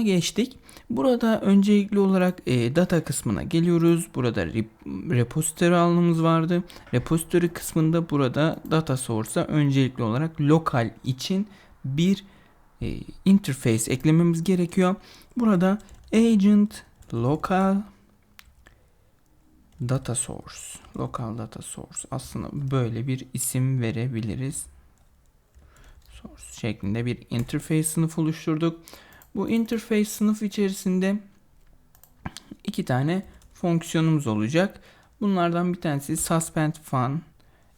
geçtik. Burada öncelikli olarak e, data kısmına geliyoruz. Burada rep- repository alanımız vardı. Repository kısmında burada data source'a öncelikli olarak lokal için bir e, interface eklememiz gerekiyor. Burada agent local data source local data source aslında böyle bir isim verebiliriz. Source şeklinde bir interface sınıf oluşturduk. Bu interface sınıf içerisinde iki tane fonksiyonumuz olacak. Bunlardan bir tanesi suspend fun,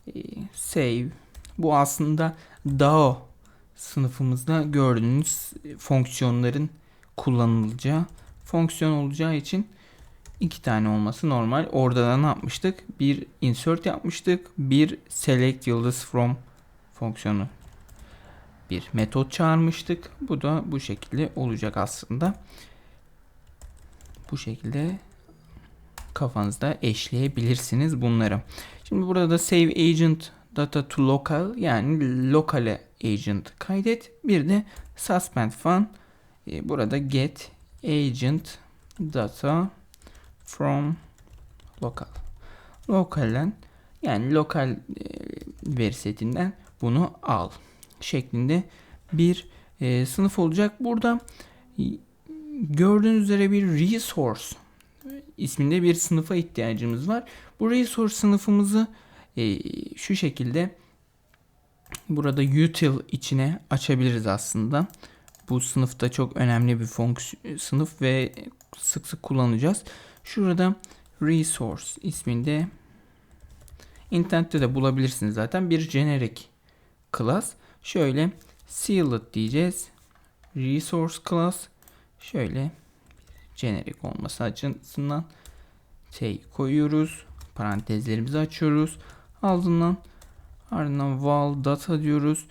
e, save. Bu aslında DAO sınıfımızda gördüğünüz fonksiyonların kullanılacağı fonksiyon olacağı için iki tane olması normal. Orada da ne yapmıştık? Bir insert yapmıştık. Bir select yıldız from fonksiyonu bir metot çağırmıştık. Bu da bu şekilde olacak aslında. Bu şekilde kafanızda eşleyebilirsiniz bunları. Şimdi burada da save agent data to local yani lokale agent kaydet. Bir de suspend fun. Ee, burada get agent data from local. Lokalden yani lokal e, veri setinden bunu al şeklinde bir e, sınıf olacak. Burada gördüğünüz üzere bir resource isminde bir sınıfa ihtiyacımız var. Bu resource sınıfımızı e, şu şekilde burada util içine açabiliriz aslında. Bu sınıfta çok önemli bir fonksiyon sınıf ve sık sık kullanacağız. Şurada resource isminde intent'te de bulabilirsiniz zaten bir generic class. Şöyle sealed diyeceğiz. Resource class şöyle generic olması açısından şey koyuyoruz. Parantezlerimizi açıyoruz. Ardından ardından val data diyoruz.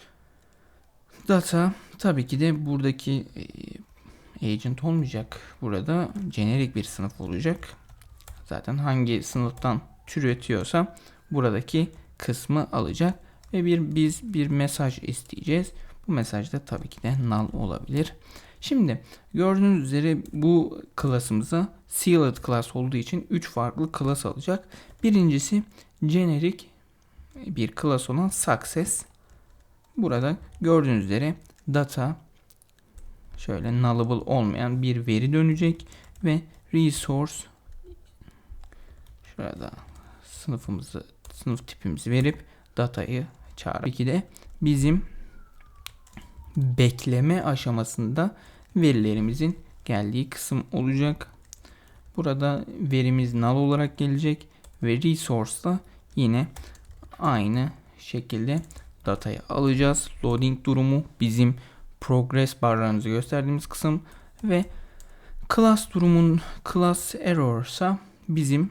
Data tabii ki de buradaki e, agent olmayacak. Burada generic bir sınıf olacak. Zaten hangi sınıftan türetiyorsa buradaki kısmı alacak ve bir biz bir mesaj isteyeceğiz. Bu mesaj da tabii ki de null olabilir. Şimdi gördüğünüz üzere bu klasımıza sealed class olduğu için 3 farklı class alacak. Birincisi generic bir class olan success. Burada gördüğünüz üzere data şöyle nullable olmayan bir veri dönecek ve resource şurada sınıfımızı sınıf tipimizi verip datayı çağır. Peki de bizim bekleme aşamasında verilerimizin geldiği kısım olacak. Burada verimiz null olarak gelecek ve resource'la yine aynı şekilde datayı alacağız. Loading durumu bizim progress barlarımızı gösterdiğimiz kısım ve class durumun class error ise bizim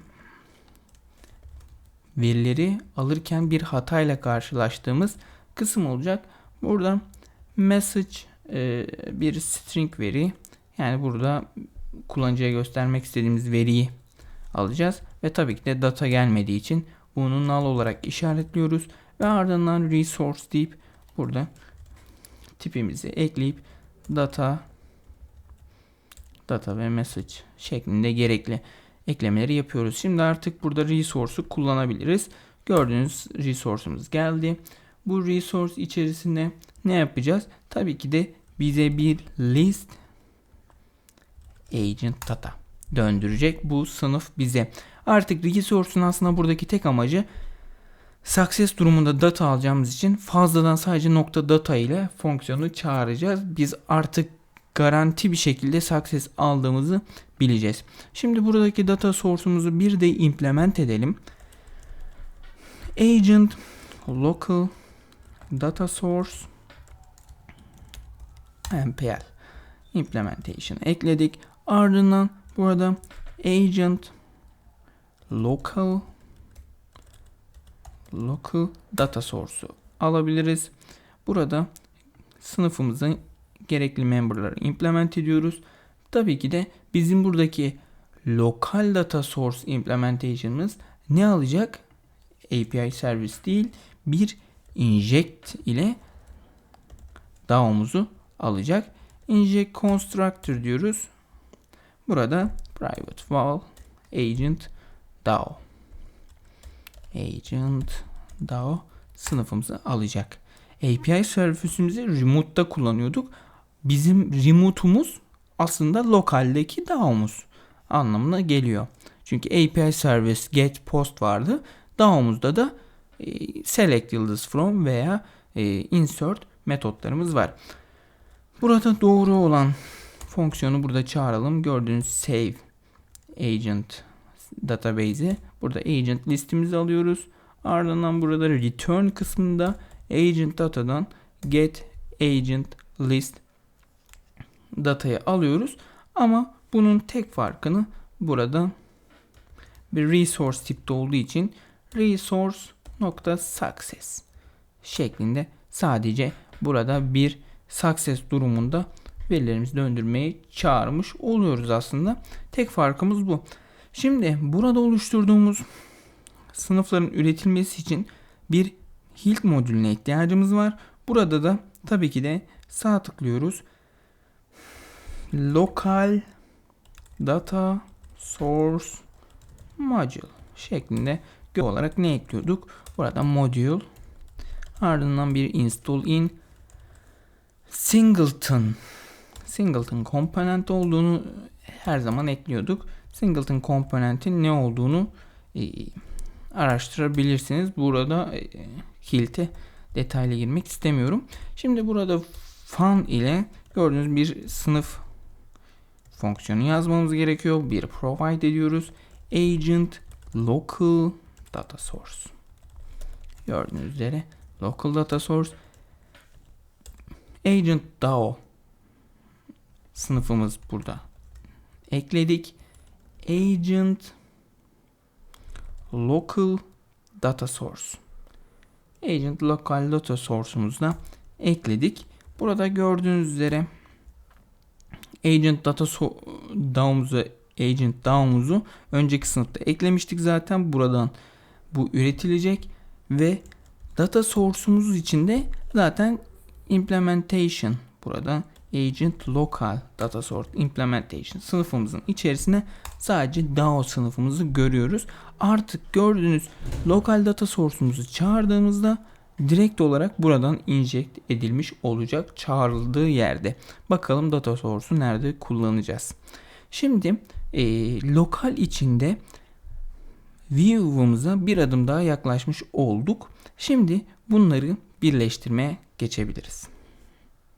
verileri alırken bir hatayla karşılaştığımız kısım olacak. Burada message e, bir string veri yani burada kullanıcıya göstermek istediğimiz veriyi alacağız ve tabii ki de data gelmediği için bunu null olarak işaretliyoruz ve ardından resource deyip burada tipimizi ekleyip data data ve message şeklinde gerekli eklemeleri yapıyoruz. Şimdi artık burada resource'u kullanabiliriz. Gördüğünüz resource'umuz geldi. Bu resource içerisinde ne yapacağız? Tabii ki de bize bir list agent data döndürecek bu sınıf bize. Artık resource'un aslında buradaki tek amacı success durumunda data alacağımız için fazladan sadece nokta data ile fonksiyonu çağıracağız. Biz artık garanti bir şekilde success aldığımızı bileceğiz. Şimdi buradaki data source'umuzu bir de implement edelim. Agent local data source npl implementation ekledik. Ardından burada agent local local data source'u alabiliriz. Burada sınıfımızın gerekli memberları implement ediyoruz. Tabii ki de bizim buradaki lokal data source implementation'ımız ne alacak? API servis değil bir inject ile DAO'muzu alacak inject constructor diyoruz. Burada private val agent DAO agent DAO sınıfımızı alacak. API servisimizi remote'da kullanıyorduk. Bizim remote'umuz aslında lokaldeki DAO'muz anlamına geliyor. Çünkü API service get post vardı. DAO'muzda da e, select yıldız from veya e, insert metotlarımız var. Burada doğru olan fonksiyonu burada çağıralım. Gördüğünüz save agent database'i burada agent listimizi alıyoruz. Ardından burada return kısmında agent datadan get agent list datayı alıyoruz. Ama bunun tek farkını burada bir resource tipte olduğu için resource nokta success şeklinde sadece burada bir success durumunda verilerimizi döndürmeyi çağırmış oluyoruz aslında. Tek farkımız bu. Şimdi burada oluşturduğumuz sınıfların üretilmesi için bir Hilk modülüne ihtiyacımız var. Burada da tabii ki de sağ tıklıyoruz. Local data source module şeklinde olarak ne ekliyorduk? Burada module ardından bir install in singleton singleton komponent olduğunu her zaman ekliyorduk. Singleton komponentin ne olduğunu e, araştırabilirsiniz. Burada e, Hilt'e detaylı girmek istemiyorum. Şimdi burada fun ile gördüğünüz bir sınıf fonksiyonu yazmamız gerekiyor. Bir provide ediyoruz. Agent local data source. Gördüğünüz üzere local data source agent DAO sınıfımız burada. Ekledik. Agent local data source. Agent local data source'umuzu da ekledik. Burada gördüğünüz üzere agent data so agent DAO'muzu önceki sınıfta eklemiştik zaten. Buradan bu üretilecek ve data source'umuz içinde zaten implementation burada agent local data source implementation sınıfımızın içerisine sadece DAO sınıfımızı görüyoruz. Artık gördüğünüz local data source'umuzu çağırdığımızda direkt olarak buradan inject edilmiş olacak çağrıldığı yerde. Bakalım data source'u nerede kullanacağız. Şimdi e, lokal içinde view'umuza bir adım daha yaklaşmış olduk. Şimdi bunları birleştirmeye geçebiliriz.